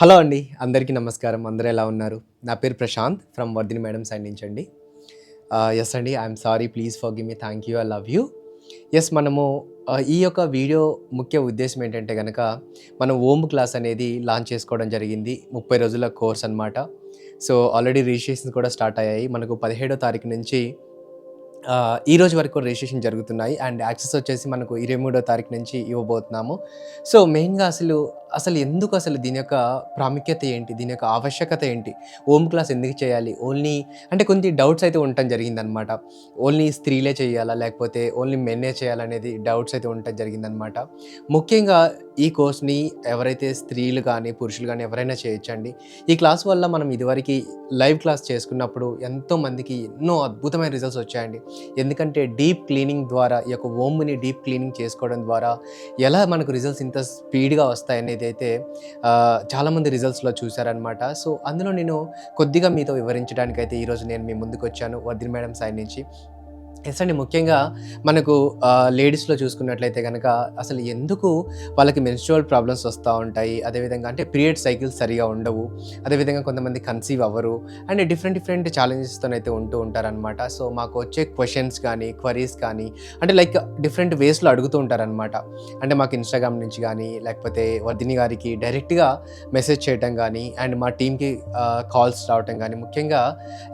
Hello అండి అందరికీ నమస్కారం. అందరూ ఎలా ఉన్నారు? నా పేరు Prashanth from Vardhini madam side నుంచి అండి. ఎస్ అండి I'm sorry please forgive me thank you I love you yes మనము ఈ యొక్క వీడియో ముఖ్య ఉద్దేశం ఏంటంటే కనుక మనం ఓమ్ క్లాస్ అనేది లాంచ్ చేసుకోవడం జరిగింది ముప్పై రోజుల కోర్స్ అన్నమాట. సో ఆల్రెడీ రిజిస్ట్రేషన్స్ కూడా స్టార్ట్ అయ్యాయి. మనకు పదిహేడో తారీఖు నుంచి ఈ రోజు వరకు రిజిస్ట్రేషన్ జరుగుతున్నాయి. అండ్ యాక్సెస్ వచ్చేసి మనకు ఇరవై మూడో తారీఖు నుంచి ఇవ్వబోతున్నాము. సో మెయిన్గా అసలు అసలు ఎందుకు అసలు దీని యొక్క ప్రాముఖ్యత ఏంటి? దీని యొక్క ఆవశ్యకత ఏంటి? హోమ్ క్లాస్ ఎందుకు చేయాలి? ఓన్లీ అంటే కొన్ని డౌట్స్ అయితే ఉండటం జరిగిందనమాట. ఓన్లీ స్త్రీలే చేయాలా? లేకపోతే ఓన్లీ మెన్నే చేయాలనేది డౌట్స్ అయితే ఉండటం జరిగిందనమాట. ముఖ్యంగా ఈ కోర్స్ని ఎవరైతే స్త్రీలు కానీ పురుషులు కానీ ఎవరైనా చేయొచ్చండి. ఈ క్లాస్ వల్ల మనం ఇదివరకు లైవ్ క్లాస్ చేసుకున్నప్పుడు ఎంతోమందికి ఎన్నో అద్భుతమైన రిజల్ట్స్ వచ్చాయండి. ఎందుకంటే డీప్ క్లీనింగ్ ద్వారా ఈ యొక్క ఓమ్ని డీప్ క్లీనింగ్ చేసుకోవడం ద్వారా ఎలా మనకు రిజల్ట్స్ ఇంత స్పీడ్గా వస్తాయనేది అయితే చాలామంది రిజల్ట్స్లో చూశారనమాట సో అందులో నేను కొద్దిగా మీతో వివరించడానికి అయితే ఈరోజు నేను మీ ముందుకు వచ్చాను వర్ధిని మేడం సైడ్ నుంచి. ఎస్ అండి. ముఖ్యంగా మనకు లేడీస్లో చూసుకున్నట్లయితే కనుక అసలు ఎందుకు వాళ్ళకి మెన్స్ట్రువల్ ప్రాబ్లమ్స్ వస్తూ ఉంటాయి? అదేవిధంగా అంటే పీరియడ్ సైకిల్స్ సరిగా ఉండవు. అదేవిధంగా కొంతమంది కన్సీవ్ అవ్వరు. అండ్ డిఫరెంట్ డిఫరెంట్ ఛాలెంజెస్తో అయితే ఉంటూ ఉంటారనమాట సో మాకు వచ్చే క్వశ్చన్స్ కానీ క్వరీస్ కానీ అంటే లైక్ డిఫరెంట్ వేస్లో అడుగుతూ ఉంటారనమాట అంటే మాకు ఇన్స్టాగ్రామ్ నుంచి కానీ లేకపోతే వర్ధిని గారికి డైరెక్ట్గా మెసేజ్ చేయటం కానీ అండ్ మా టీంకి కాల్స్ రావటం కానీ ముఖ్యంగా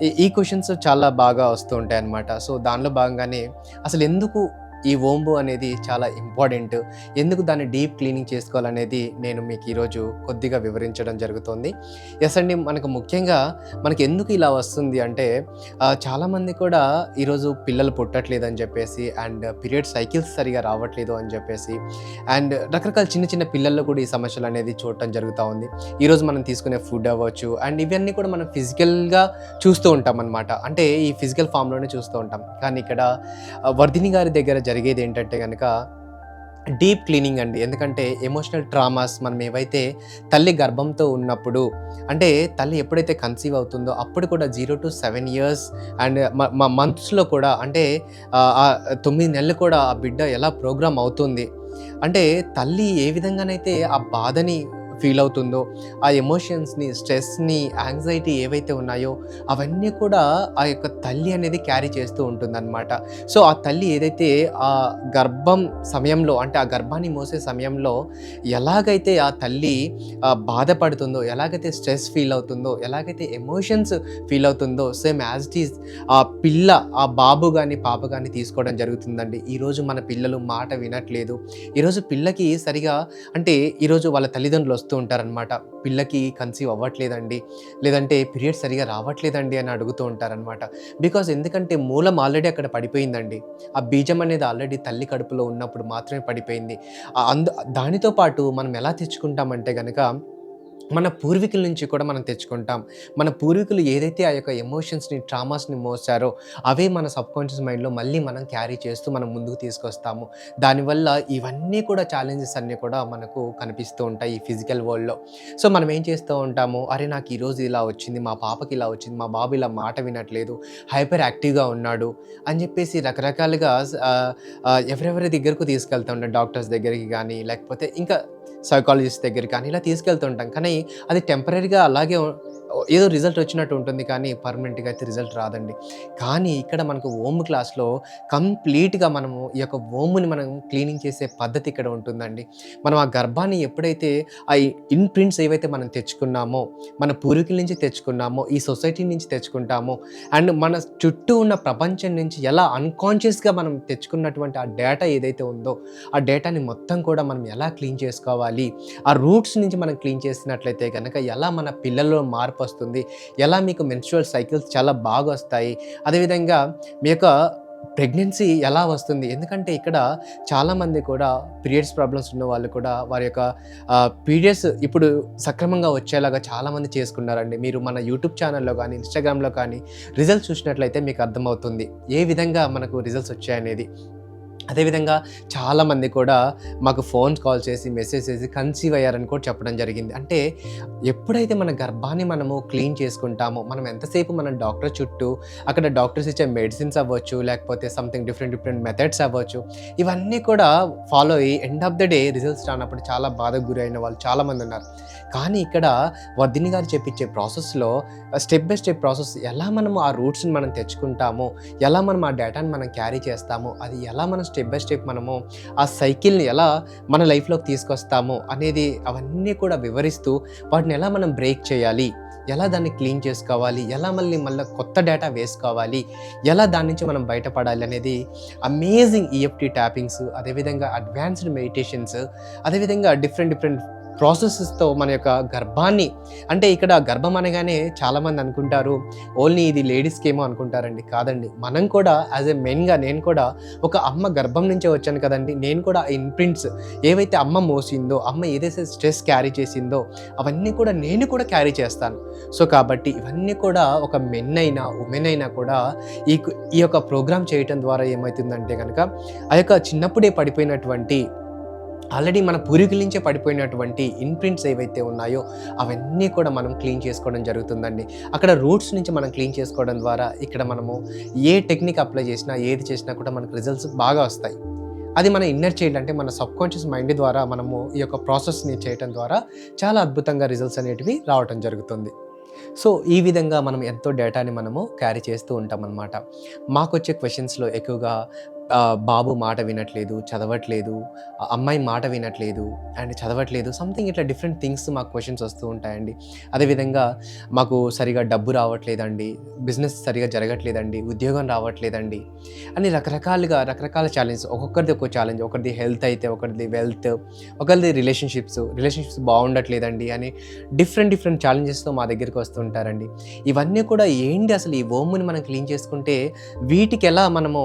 ఈ- ఈ క్వశ్చన్స్ చాలా బాగా వస్తూ ఉంటాయి అన్నమాట సో దానిలో భాగంగానే అసలు ఎందుకు ఈ ఓంబు అనేది చాలా ఇంపార్టెంట్. ఎందుకు దాన్ని డీప్ క్లీనింగ్ చేసుకోవాలనేది నేను మీకు ఈరోజు కొద్దిగా వివరించడం జరుగుతుంది. ఎస్ అండి మనకు ముఖ్యంగా మనకి ఎందుకు ఇలా వస్తుంది అంటే చాలామంది కూడా ఈరోజు పిల్లలు పుట్టట్లేదు అని చెప్పేసి అండ్ పీరియడ్ సైకిల్స్ సరిగా రావట్లేదు అని చెప్పేసి అండ్ రకరకాల చిన్న చిన్న పిల్లల్లో కూడా ఈ సమస్యలు అనేది చూడటం జరుగుతూ ఉంది. ఈరోజు మనం తీసుకునే ఫుడ్ అవ్వచ్చు అండ్ ఇవన్నీ కూడా మనం ఫిజికల్గా చూస్తూ ఉంటాం అనమాట అంటే ఈ ఫిజికల్ ఫామ్లోనే చూస్తూ ఉంటాం. కానీ ఇక్కడ వర్ధిని గారి దగ్గర జరిగేది ఏంటంటే కనుక డీప్ క్లీనింగ్ అండి. ఎందుకంటే ఎమోషనల్ ట్రామాస్ మనం ఏవైతే తల్లి గర్భంతో ఉన్నప్పుడు అంటే తల్లి ఎప్పుడైతే కన్సీవ్ అవుతుందో అప్పుడు కూడా zero to seven years and మా మంత్స్లో కూడా అంటే తొమ్మిది నెలలు కూడా ఆ బిడ్డ ఎలా ప్రోగ్రామ్ అవుతుంది. అంటే తల్లి ఏ విధంగానైతే ఆ బాధని ఫీల్ అవుతుందో ఆ ఎమోషన్స్ని స్ట్రెస్ని యాంగ్జైటీ ఏవైతే ఉన్నాయో అవన్నీ కూడా ఆ యొక్క తల్లి అనేది క్యారీ చేస్తూ ఉంటుందన్నమాట. సో ఆ తల్లి ఏదైతే ఆ గర్భం సమయంలో అంటే ఆ గర్భాన్ని మోసే సమయంలో ఎలాగైతే ఆ తల్లి బాధపడుతుందో ఎలాగైతే స్ట్రెస్ ఫీల్ అవుతుందో ఎలాగైతే ఎమోషన్స్ ఫీల్ అవుతుందో సేమ్ యాజ్ ఇట్ ఈస్ ఆ పిల్ల ఆ బాబు కానీ పాప కానీ తీసుకోవడం జరుగుతుందండి. ఈరోజు మన పిల్లలు మాట వినట్లేదు. ఈరోజు పిల్లకి సరిగా అంటే ఈరోజు వాళ్ళ తల్లిదండ్రులు వస్తూ ఉంటారనమాట పిల్లకి కన్సీవ్ అవ్వట్లేదండి. లేదంటే పీరియడ్ సరిగా రావట్లేదండి అని అడుగుతూ ఉంటారనమాట బికాజ్ ఎందుకంటే మూలం ఆల్రెడీ అక్కడ పడిపోయిందండి. ఆ బీజం అనేది ఆల్రెడీ తల్లి కడుపులో ఉన్నప్పుడు మాత్రమే పడిపోయింది. అందు దానితో పాటు మనం ఎలా తెచ్చుకుంటామంటే కనుక మన పూర్వీకుల నుంచి కూడా మనం తెచ్చుకుంటాం. మన పూర్వీకులు ఏదైతే ఆ యొక్క ఎమోషన్స్ని ట్రామాస్ని మోసారో అవే మన సబ్ కాన్షియస్ మైండ్లో మళ్ళీ మనం క్యారీ చేస్తూ మనం ముందుకు తీసుకొస్తాము. దానివల్ల ఇవన్నీ కూడా ఛాలెంజెస్ అన్నీ కూడా మనకు కనిపిస్తూ ఉంటాయి ఈ ఫిజికల్ వరల్డ్లో సో మనం ఏం చేస్తూ ఉంటాము? అరే నాకు ఈరోజు ఇలా వచ్చింది మా పాపకి ఇలా వచ్చింది మా బాబు ఇలా మాట వినట్లేదు హైపర్ యాక్టివ్గా ఉన్నాడు అని చెప్పేసి రకరకాలుగా ఎవరెవరి దగ్గరకు తీసుకెళ్తూ ఉంటాం డాక్టర్స్ దగ్గరికి కానీ లేకపోతే ఇంకా సైకాలజిస్ట్ దగ్గరికి కానీ ఇలా తీసుకెళ్తుంటాం. కానీ అది టెంపరీగా అలాగే ఏదో రిజల్ట్ వచ్చినట్టు ఉంటుంది కానీ పర్మనెంట్గా అయితే రిజల్ట్ రాదండి. కానీ ఇక్కడ మనకు ఓమ్ క్లాస్లో కంప్లీట్గా మనము ఈ యొక్క ఓమ్ని మనం క్లీనింగ్ చేసే పద్ధతి ఇక్కడ ఉంటుందండి. మనం ఆ గర్భాన్ని ఎప్పుడైతే ఆ ఇన్ప్రింట్స్ ఏవైతే మనం తెచ్చుకున్నామో మన పూర్వీకుల నుంచి తెచ్చుకున్నామో ఈ సొసైటీ నుంచి తెచ్చుకుంటామో అండ్ మన చుట్టూ ఉన్న ప్రపంచం నుంచి ఎలా అన్కాన్షియస్గా మనం తెచ్చుకున్నటువంటి ఆ డేటా ఏదైతే ఉందో ఆ డేటాని మొత్తం కూడా మనం ఎలా క్లీన్ చేసుకోవాలి ఆ రూట్స్ నుంచి మనం క్లీన్ చేసినట్లయితే కనుక ఎలా మన పిల్లల్లో మార్పు వస్తుంది. ఎలా మీకు మెన్స్ట్రువల్ సైకిల్స్ చాలా బాగా వస్తాయి. అదేవిధంగా మీ యొక్క ప్రెగ్నెన్సీ ఎలా వస్తుంది. ఎందుకంటే ఇక్కడ చాలామంది కూడా పీరియడ్స్ ప్రాబ్లమ్స్ ఉన్న వాళ్ళు కూడా వారి యొక్క పీరియడ్స్ ఇప్పుడు సక్రమంగా వచ్చేలాగా చాలామంది చేసుకున్నారండి. మీరు మన యూట్యూబ్ ఛానల్లో కానీ ఇన్స్టాగ్రామ్లో కానీ రిజల్ట్స్ చూసినట్లయితే మీకు అర్థమవుతుంది. ఏ విధంగా మనకు రిజల్ట్స్ వచ్చాయనేది. అదేవిధంగా చాలామంది కూడా మాకు ఫోన్ కాల్ చేసి మెసేజ్ చేసి కన్సీవ్ అయ్యారని కూడా చెప్పడం జరిగింది. అంటే ఎప్పుడైతే మన గర్భాన్ని మనము క్లీన్ చేసుకుంటామో మనం ఎంతసేపు మన డాక్టర్ చుట్టూ అక్కడ డాక్టర్స్ ఇచ్చే మెడిసిన్స్ అవ్వచ్చు లేకపోతే సంథింగ్ డిఫరెంట్ డిఫరెంట్ మెథడ్స్ అవ్వచ్చు ఇవన్నీ కూడా ఫాలో అయ్యి end of the day results రానప్పుడు చాలా బాధకు గురి అయిన వాళ్ళు చాలామంది ఉన్నారు. కానీ ఇక్కడ వర్ధిని గారు చెప్పించే ప్రాసెస్లో స్టెప్ బై స్టెప్ ప్రాసెస్ ఎలా మనము ఆ రూట్స్ని మనం తెచ్చుకుంటామో ఎలా మనం ఆ డేటాని మనం క్యారీ చేస్తామో అది ఎలా మనం స్టెప్ బై స్టెప్ మనము ఆ సైకిల్ని ఎలా మన లైఫ్లోకి తీసుకొస్తామో అనేది అవన్నీ కూడా వివరిస్తూ వాటిని ఎలా మనం బ్రేక్ చేయాలి ఎలా దాన్ని క్లీన్ చేసుకోవాలి ఎలా మళ్ళీ మళ్ళీ కొత్త డేటా వేసుకోవాలి ఎలా దాని నుంచి మనం బయటపడాలి అనేది అమేజింగ్ ఈఎఫ్టీ ట్యాపింగ్స్ అదేవిధంగా అడ్వాన్స్డ్ మెడిటేషన్స్ అదేవిధంగా డిఫరెంట్ డిఫరెంట్ ప్రాసెసెస్తో మన యొక్క గర్భాన్ని అంటే ఇక్కడ గర్భం అనగానే చాలామంది అనుకుంటారు ఓన్లీ ఇది లేడీస్కి ఏమో అనుకుంటారండి. కాదండి. మనం కూడా యాజ్ ఎ మెయిన్గా నేను కూడా ఒక అమ్మ గర్భం నుంచే వచ్చాను కదండి. నేను కూడా ఆ ఇన్ప్రింట్స్ ఏవైతే అమ్మ మోసిందో అమ్మ ఏదైతే స్ట్రెస్ క్యారీ చేసిందో అవన్నీ కూడా నేను కూడా క్యారీ చేస్తాను. సో కాబట్టి ఇవన్నీ కూడా ఒక మెన్ అయినా ఉమెన్ అయినా కూడా ఈ ఈ యొక్క ప్రోగ్రామ్ చేయటం ద్వారా ఏమవుతుందంటే కనుక ఆ యొక్క చిన్నప్పుడే పడిపోయినటువంటి ఆల్రెడీ మన పూర్వీకుల నుంచే పడిపోయినటువంటి ఇన్ప్రింట్స్ ఏవైతే ఉన్నాయో అవన్నీ కూడా మనం క్లీన్ చేసుకోవడం జరుగుతుందండి. అక్కడ రూట్స్ నుంచి మనం క్లీన్ చేసుకోవడం ద్వారా ఇక్కడ మనము ఏ టెక్నిక్ అప్లై చేసినా ఏది చేసినా కూడా మనకు రిజల్ట్స్ బాగా వస్తాయి. అది మన ఇన్నర్ చైల్డ్ అంటే మన సబ్ కాన్షియస్ మైండ్ ద్వారా మనము ఈ యొక్క ప్రాసెస్ని చేయటం ద్వారా చాలా అద్భుతంగా రిజల్ట్స్ అనేటివి రావటం జరుగుతుంది. సో ఈ విధంగా మనం ఎంతో డేటాని మనము క్యారీ చేస్తూ ఉంటాం అన్నమాట మాకు వచ్చే క్వశ్చన్స్లో ఎక్కువగా బాబు మాట వినట్లేదు చదవట్లేదు అమ్మాయి మాట వినట్లేదు అండ్ చదవట్లేదు సంథింగ్ ఇట్లా డిఫరెంట్ థింగ్స్ మాకు క్వశ్చన్స్ వస్తూ ఉంటాయండి. అదేవిధంగా మాకు సరిగా డబ్బు రావట్లేదండి బిజినెస్ సరిగా జరగట్లేదండి ఉద్యోగం రావట్లేదండి అని రకరకాలుగా రకరకాల ఛాలెంజెస్ ఒక్కొక్కరిది ఒక్కో ఛాలెంజ్ ఒకరిది హెల్త్ అయితే ఒకరిది వెల్త్ ఒకరిది రిలేషన్షిప్స్ రిలేషన్షిప్స్ బాగుండట్లేదండి అని డిఫరెంట్ డిఫరెంట్ ఛాలెంజెస్తో మా దగ్గరికి వస్తుంటారండి ఇవన్నీ కూడా ఏంటి అసలు ఈ ఓమ్ని మనం క్లీన్ చేసుకుంటే వీటికి ఎలా మనము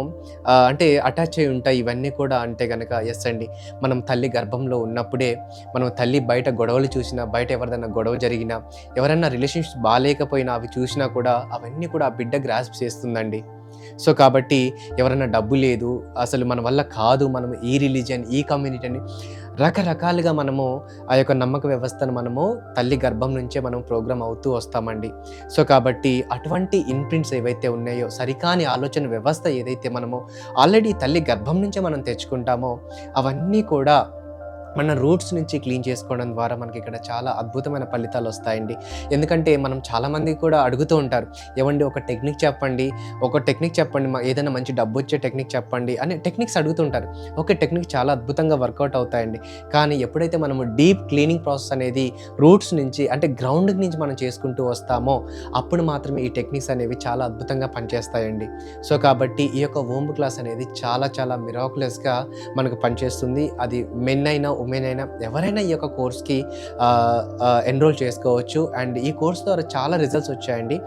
అంటే అటాచ్ అయి ఉంటాయి ఇవన్నీ కూడా అంటే కనుక ఎస్ అండి. మనం తల్లి గర్భంలో ఉన్నప్పుడే మనం తల్లి బయట గొడవలు చూసినా బయట ఎవరిదైనా గొడవ జరిగినా ఎవరైనా రిలేషన్షిప్స్ బాగాలేకపోయినా అవి చూసినా కూడా అవన్నీ కూడా ఆ బిడ్డ గ్రాస్ప్ చేస్తుందండి. సో కాబట్టి ఎవరైనా డబ్బు లేదు అసలు మన వల్ల కాదు మనం ఈ రిలీజన్ ఈ కమ్యూనిటీ అని రకరకాలుగా మనము ఆ యొక్క నమ్మక వ్యవస్థను మనము తల్లి గర్భం నుంచే మనం ప్రోగ్రామ్ అవుతూ వస్తామండి. సో కాబట్టి అటువంటి ఇన్ప్రింట్స్ ఏవైతే ఉన్నాయో సరికాని ఆలోచన వ్యవస్థ ఏదైతే మనము ఆల్రెడీ తల్లి గర్భం నుంచే మనం తెచ్చుకుంటామో అవన్నీ కూడా మన రూట్స్ నుంచి క్లీన్ చేసుకోవడం ద్వారా మనకి ఇక్కడ చాలా అద్భుతమైన ఫలితాలు వస్తాయండి. ఎందుకంటే మనం చాలామంది కూడా అడుగుతూ ఉంటారు ఏమండి ఒక టెక్నిక్ చెప్పండి ఒక టెక్నిక్ చెప్పండి మా ఏదైనా మంచి డబ్బు వచ్చే టెక్నిక్ చెప్పండి అని టెక్నిక్స్ అడుగుతుంటారు ఓకే టెక్నిక్ చాలా అద్భుతంగా వర్కౌట్ అవుతాయండి. కానీ ఎప్పుడైతే మనము డీప్ క్లీనింగ్ ప్రాసెస్ అనేది రూట్స్ నుంచి అంటే గ్రౌండ్ నుంచి మనం చేసుకుంటూ వస్తామో అప్పుడు మాత్రమే ఈ టెక్నిక్స్ అనేవి చాలా అద్భుతంగా పనిచేస్తాయండి. సో కాబట్టి ఈ యొక్క ఓంబు క్లాస్ అనేది చాలా చాలా మిరాకులస్గా మనకు పనిచేస్తుంది. అది మెన్ అయినా ఉమెన్ అయినా ఎవరైనా ఈ యొక్క కోర్స్కి ఎన్రోల్ చేసుకోవచ్చు. అండ్ ఈ కోర్స్ ద్వారా చాలా రిజల్ట్స్ వచ్చాయండి.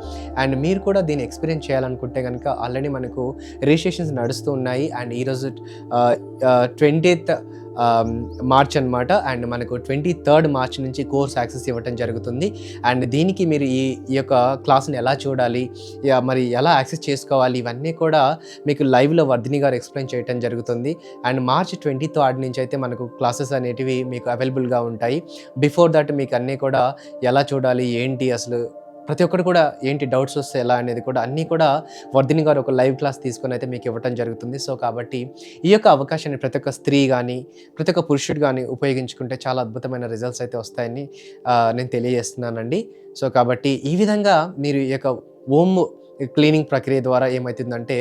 అండ్ మీరు కూడా దీన్ని ఎక్స్పీరియన్స్ చేయాలనుకుంటే కనుక ఆల్రెడీ మనకు రిజిస్ట్రేషన్స్ నడుస్తూ ఉన్నాయి. అండ్ ఈరోజు ట్వంటీత్ మార్చ్ అన్నమాట. అండ్ మనకు ట్వంటీ థర్డ్ మార్చ్ నుంచి కోర్స్ యాక్సెస్ ఇవ్వటం జరుగుతుంది. అండ్ దీనికి మీరు ఈ ఈ యొక్క క్లాస్ని ఎలా చూడాలి? మరి ఎలా యాక్సెస్ చేసుకోవాలి? ఇవన్నీ కూడా మీకు లైవ్లో వర్ధిని గారు ఎక్స్ప్లెయిన్ చేయడం జరుగుతుంది. అండ్ మార్చ్ ట్వంటీ థర్డ్ నుంచి అయితే మనకు క్లాసెస్ అనేటివి మీకు అవైలబుల్గా ఉంటాయి. బిఫోర్ దట్ మీకు అన్నీ కూడా ఎలా చూడాలి? ఏంటి అసలు ప్రతి ఒక్కరు కూడా ఏంటి డౌట్స్ వస్తే ఎలా అనేది కూడా అన్నీ కూడా వర్ధిని గారు ఒక లైవ్ క్లాస్ తీసుకొని అయితే మీకు ఇవ్వటం జరుగుతుంది. సో కాబట్టి ఈ యొక్క అవకాశాన్ని ప్రతి ఒక్క స్త్రీ కానీ ప్రతి ఒక్క పురుషుడు కానీ ఉపయోగించుకుంటే చాలా అద్భుతమైన రిజల్ట్స్ అయితే వస్తాయని నేను తెలియజేస్తున్నానండి. సో కాబట్టి ఈ విధంగా మీరు ఈ యొక్క ఓమ్ క్లీనింగ్ ప్రక్రియ ద్వారా ఏమవుతుందంటే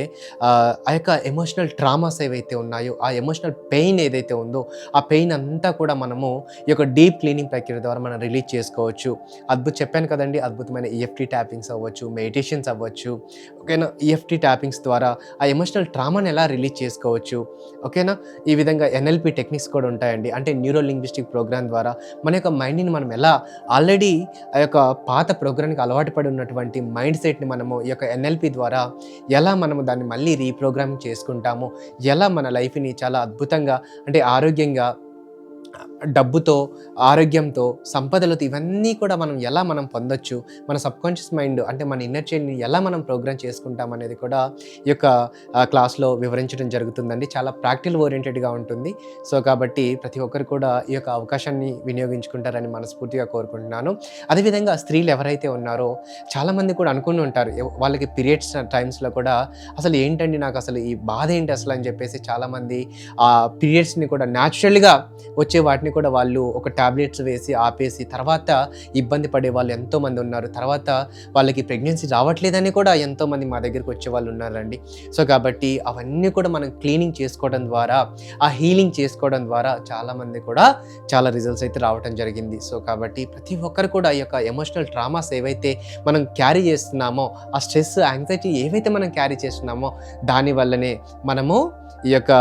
ఆ యొక్క ఎమోషనల్ ట్రామాస్ ఏవైతే ఉన్నాయో ఆ ఎమోషనల్ పెయిన్ ఏదైతే ఉందో ఆ పెయిన్ అంతా కూడా మనము ఈ యొక్క డీప్ క్లీనింగ్ ప్రక్రియ ద్వారా మనం రిలీజ్ చేసుకోవచ్చు. అద్భుత చెప్పాను కదండి అద్భుతమైన ఈఎఫ్టీ ట్యాపింగ్స్ అవ్వచ్చు మెడిటేషన్స్ అవ్వచ్చు ఓకేనా? ఈఎఫ్టీ ట్యాపింగ్స్ ద్వారా ఆ ఎమోషనల్ ట్రామాని ఎలా రిలీజ్ చేసుకోవచ్చు ఓకేనా? ఈ విధంగా ఎన్ఎల్పి టెక్నిక్స్ కూడా ఉంటాయండి. అంటే న్యూరో లింగ్విస్టిక్ ప్రోగ్రామ్ ద్వారా మన యొక్క మైండ్ని మనం ఎలా ఆల్రెడీ ఆ యొక్క పాత ప్రోగ్రామ్కి అలవాటు పడి ఉన్నటువంటి మైండ్ సెట్ని మనము ఈ యొక్క ఎన్ఎల్పి ద్వారా ఎలా మనము దాన్ని మళ్ళీ రీప్రోగ్రామ్ చేసుకుంటామో ఎలా మన లైఫ్ని చాలా అద్భుతంగా అంటే ఆరోగ్యంగా డబ్బుతో ఆరోగ్యంతో సంపదలతో ఇవన్నీ కూడా మనం ఎలా మనం పొందొచ్చు? మన సబ్కాన్షియస్ మైండ్ అంటే మన ఇన్నర్ చైల్డ్ని ఎలా మనం ప్రోగ్రామ్ చేసుకుంటాం అనేది కూడా ఈ యొక్క క్లాస్లో వివరించడం జరుగుతుందండి. చాలా ప్రాక్టికల్ ఓరియంటెడ్గా ఉంటుంది. సో కాబట్టి ప్రతి ఒక్కరు కూడా ఈ యొక్క అవకాశాన్ని వినియోగించుకుంటారని మనస్ఫూర్తిగా కోరుకుంటున్నాను. అదేవిధంగా స్త్రీలు ఎవరైతే ఉన్నారో చాలామంది కూడా అనుకుని ఉంటారు. వాళ్ళకి పీరియడ్స్ టైమ్స్లో కూడా అసలు ఏంటండి నాకు అసలు ఈ బాధ ఏంటి అసలు అని చెప్పేసి చాలామంది ఆ పీరియడ్స్ని కూడా న్యాచురల్గా వచ్చే వాటిని కూడా వాళ్ళు ఒక టాబ్లెట్స్ వేసి ఆపేసి తర్వాత ఇబ్బంది పడే వాళ్ళు ఎంతోమంది ఉన్నారు. తర్వాత వాళ్ళకి ప్రెగ్నెన్సీ రావట్లేదని కూడా ఎంతోమంది మా దగ్గరికి వచ్చే వాళ్ళు ఉన్నారండి. సో కాబట్టి అవన్నీ కూడా మనం క్లీనింగ్ చేసుకోవడం ద్వారా ఆ హీలింగ్ చేసుకోవడం ద్వారా చాలామంది కూడా చాలా రిజల్ట్స్ అయితే రావడం జరిగింది. సో కాబట్టి ప్రతి ఒక్కరు కూడా ఈ యొక్క ఎమోషనల్ ట్రామాస్ ఏవైతే మనం క్యారీ చేస్తున్నామో ఆ స్ట్రెస్ యాంగ్జైటీ ఏవైతే మనం క్యారీ చేస్తున్నామో దానివల్లనే మనము ఈ యొక్క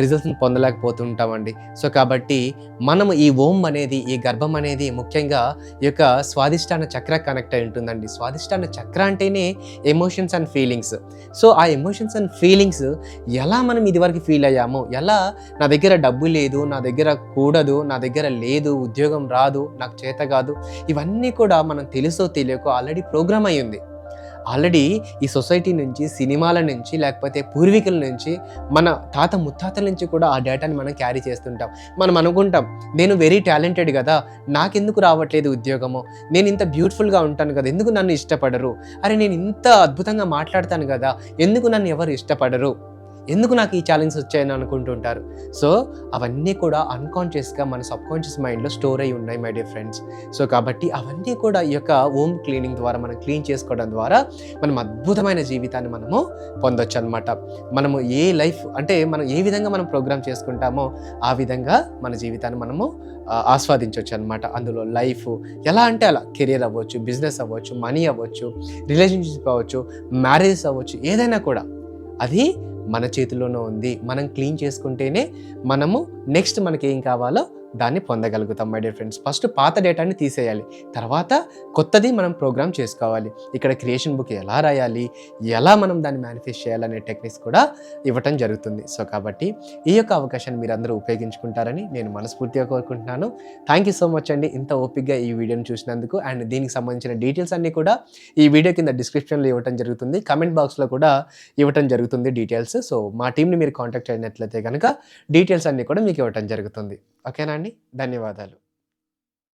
రిజల్ట్స్ని పొందలేకపోతుంటామండి. సో కాబట్టి మనము ఈ ఓం అనేది ఈ గర్భం అనేది ముఖ్యంగా ఈ యొక్క స్వాదిష్టాన చక్ర కనెక్ట్ అయి ఉంటుందండి. స్వాదిష్టాన చక్ర అంటేనే ఎమోషన్స్ అండ్ ఫీలింగ్స్ సో ఆ ఎమోషన్స్ అండ్ ఫీలింగ్స్ ఎలా మనం ఇదివరకు ఫీల్ అయ్యామో ఎలా నా దగ్గర డబ్బు లేదు నా దగ్గర కూడదు నా దగ్గర లేదు ఉద్యోగం రాదు నాకు చేత కాదు ఇవన్నీ కూడా మనం తెలుసో తెలియకో ఆల్రెడీ ప్రోగ్రామ్ అయి ఉంది ఆల్రెడీ ఈ సొసైటీ నుంచి సినిమాల నుంచి లేకపోతే పూర్వీకుల నుంచి మన తాత ముత్తాతల నుంచి కూడా ఆ డేటాని మనం క్యారీ చేస్తుంటాం. మనం అనుకుంటాం నేను వెరీ టాలెంటెడ్ కదా నాకెందుకు రావట్లేదు ఉద్యోగము? నేను ఇంత బ్యూటిఫుల్గా ఉంటాను కదా ఎందుకు నన్ను ఇష్టపడరు? అరే నేను ఇంత అద్భుతంగా మాట్లాడతాను కదా ఎందుకు నన్ను ఎవరు ఇష్టపడరు? ఎందుకు నాకు ఈ ఛాలెంజ్ వచ్చాయని అనుకుంటుంటారు సో అవన్నీ కూడా అన్కాన్షియస్గా మన సబ్కాన్షియస్ మైండ్లో స్టోర్ అయి ఉన్నాయి మై డియర్ ఫ్రెండ్స్ సో కాబట్టి అవన్నీ కూడా ఈ యొక్క హోమ్ క్లీనింగ్ ద్వారా మనం క్లీన్ చేసుకోవడం ద్వారా మనం అద్భుతమైన జీవితాన్ని మనము పొందొచ్చు అనమాట మనము ఏ లైఫ్ అంటే మనం ఏ విధంగా మనం ప్రోగ్రామ్ చేసుకుంటామో ఆ విధంగా మన జీవితాన్ని మనము ఆస్వాదించవచ్చు అనమాట అందులో లైఫ్ ఎలా అంటే అలా. కెరియర్ అవ్వచ్చు బిజినెస్ అవ్వచ్చు మనీ అవ్వచ్చు రిలేషన్షిప్ అవ్వచ్చు మ్యారేజెస్ అవ్వచ్చు ఏదైనా కూడా. అది మన చేతిలోనే ఉంది. మనం క్లీన్ చేసుకుంటేనే మనము నెక్స్ట్ మనకి ఏం కావాలో దాన్ని పొందగలుగుతాం మై డియర్ ఫ్రెండ్స్ ఫస్ట్ పాత డేటాని తీసేయాలి. తర్వాత కొత్తది మనం ప్రోగ్రామ్ చేసుకోవాలి. ఇక్కడ క్రియేషన్ బుక్ ఎలా రాయాలి? ఎలా మనం దాన్ని మేనిఫెస్ట్ చేయాలనే టెక్నిక్స్ కూడా ఇవ్వటం జరుగుతుంది. సో కాబట్టి ఈ యొక్క అవకాశాన్ని మీరందరూ ఉపయోగించుకుంటారని నేను మనస్ఫూర్తిగా కోరుకుంటున్నాను. థ్యాంక్ యూ సో మచ్ అండి. ఇంత ఓపిక్గా ఈ వీడియోని చూసినందుకు. అండ్ దీనికి సంబంధించిన డీటెయిల్స్ అన్నీ కూడా ఈ వీడియో కింద డిస్క్రిప్షన్లో ఇవ్వటం జరుగుతుంది. కమెంట్ బాక్స్లో కూడా ఇవ్వటం జరుగుతుంది డీటెయిల్స్ సో మా టీంని మీరు కాంటాక్ట్ అయినట్లయితే కనుక డీటెయిల్స్ అన్నీ కూడా మీకు ఇవ్వటం జరుగుతుంది. ఓకేనా అండి? ధన్యవాదాలు.